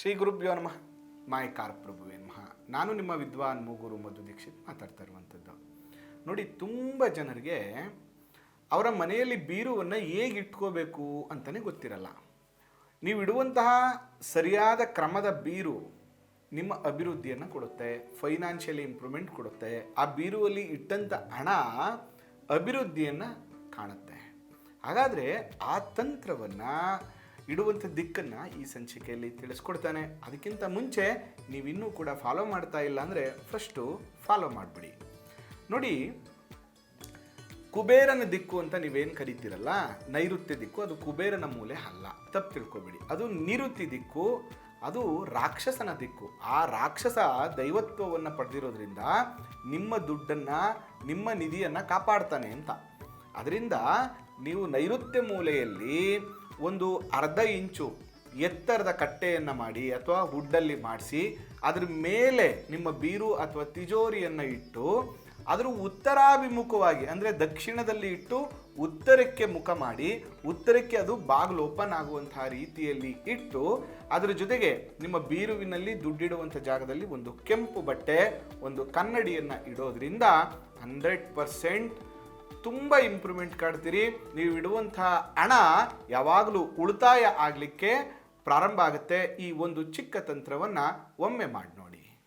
ಶ್ರೀ ಗುರುಭ್ಯೋ ನಮಃ. ಮಾಯಕಾರ ಪ್ರಭುವೇ ನಮಃ. ನಾನು ನಿಮ್ಮ ವಿದ್ವಾನ್ ಮೂಗುರು ಮಧು ದೀಕ್ಷಿತ್ ಮಾತಾಡ್ತಾ ಇರುವಂಥದ್ದು ನೋಡಿ, ತುಂಬ ಜನರಿಗೆ ಅವರ ಮನೆಯಲ್ಲಿ ಬೀರುವನ್ನು ಹೇಗೆ ಇಟ್ಕೋಬೇಕು ಅಂತಲೇ ಗೊತ್ತಿರಲ್ಲ. ನೀವು ಇಡುವಂತಹ ಸರಿಯಾದ ಕ್ರಮದ ಬೀರು ನಿಮ್ಮ ಅಭಿವೃದ್ಧಿಯನ್ನು ಕೊಡುತ್ತೆ, ಫೈನಾನ್ಷಿಯಲಿ ಇಂಪ್ರೂವ್ಮೆಂಟ್ ಕೊಡುತ್ತೆ, ಆ ಬೀರುವಲ್ಲಿ ಇಟ್ಟಂಥ ಹಣ ಅಭಿವೃದ್ಧಿಯನ್ನು ಕಾಣುತ್ತೆ. ಹಾಗಾದರೆ ಆ ತಂತ್ರವನ್ನು ಇಡುವಂಥ ದಿಕ್ಕನ್ನು ಈ ಸಂಚಿಕೆಯಲ್ಲಿ ತಿಳಿಸ್ಕೊಡ್ತಾನೆ. ಅದಕ್ಕಿಂತ ಮುಂಚೆ ನೀವಿನ್ನೂ ಕೂಡ ಫಾಲೋ ಮಾಡ್ತಾ ಇಲ್ಲ ಅಂದರೆ ಫಸ್ಟು ಫಾಲೋ ಮಾಡಿಬಿಡಿ. ನೋಡಿ, ಕುಬೇರನ ದಿಕ್ಕು ಅಂತ ನೀವೇನು ಕರಿತೀರಲ್ಲ? ನೈಋತ್ಯ ದಿಕ್ಕು, ಅದು ಕುಬೇರನ ಮೂಲೆ ಅಲ್ಲ. ತಪ್ಪು ತಿಳ್ಕೊಬೇಡಿ. ಅದು ನಿರುತ್ತಿ ದಿಕ್ಕು, ಅದು ರಾಕ್ಷಸನ ದಿಕ್ಕು. ಆ ರಾಕ್ಷಸ ದೈವತ್ವವನ್ನು ಪಡೆದಿರೋದ್ರಿಂದ ನಿಮ್ಮ ದುಡ್ಡನ್ನು, ನಿಮ್ಮ ನಿಧಿಯನ್ನು ಕಾಪಾಡ್ತಾನೆ ಅಂತ. ಅದರಿಂದ ನೀವು ನೈಋತ್ಯ ಮೂಲೆಯಲ್ಲಿ ಒಂದು ಅರ್ಧ ಇಂಚು ಎತ್ತರದ ಕಟ್ಟೆಯನ್ನು ಮಾಡಿ ಅಥವಾ ಹುಡ್ಡಲ್ಲಿ ಮಾಡಿಸಿ, ಅದ್ರ ಮೇಲೆ ನಿಮ್ಮ ಬೀರು ಅಥವಾ ತಿಜೋರಿಯನ್ನು ಇಟ್ಟು, ಅದರ ಉತ್ತರಾಭಿಮುಖವಾಗಿ ಅಂದರೆ ದಕ್ಷಿಣದಲ್ಲಿ ಇಟ್ಟು ಉತ್ತರಕ್ಕೆ ಮುಖ ಮಾಡಿ, ಉತ್ತರಕ್ಕೆ ಅದು ಬಾಗಿಲು ಓಪನ್ ಆಗುವಂತಹ ರೀತಿಯಲ್ಲಿ ಇಟ್ಟು, ಅದರ ಜೊತೆಗೆ ನಿಮ್ಮ ಬೀರುವಿನಲ್ಲಿ ದುಡ್ಡಿಡುವಂಥ ಜಾಗದಲ್ಲಿ ಒಂದು ಕೆಂಪು ಬಟ್ಟೆ, ಒಂದು ಕನ್ನಡಿಯನ್ನು ಇಡೋದ್ರಿಂದ ಹಂಡ್ರೆಡ್ ಪರ್ಸೆಂಟ್ ತುಂಬ ಇಂಪ್ರೂವ್ಮೆಂಟ್ ಕಾಣ್ತೀರಿ. ನೀವು ಇಡುವಂಥ ಹಣ ಯಾವಾಗಲೂ ಉಳಿತಾಯ ಆಗಲಿಕ್ಕೆ ಪ್ರಾರಂಭ ಆಗುತ್ತೆ. ಈ ಒಂದು ಚಿಕ್ಕ ತಂತ್ರವನ್ನು ಒಮ್ಮೆ ಮಾಡಿ ನೋಡಿ.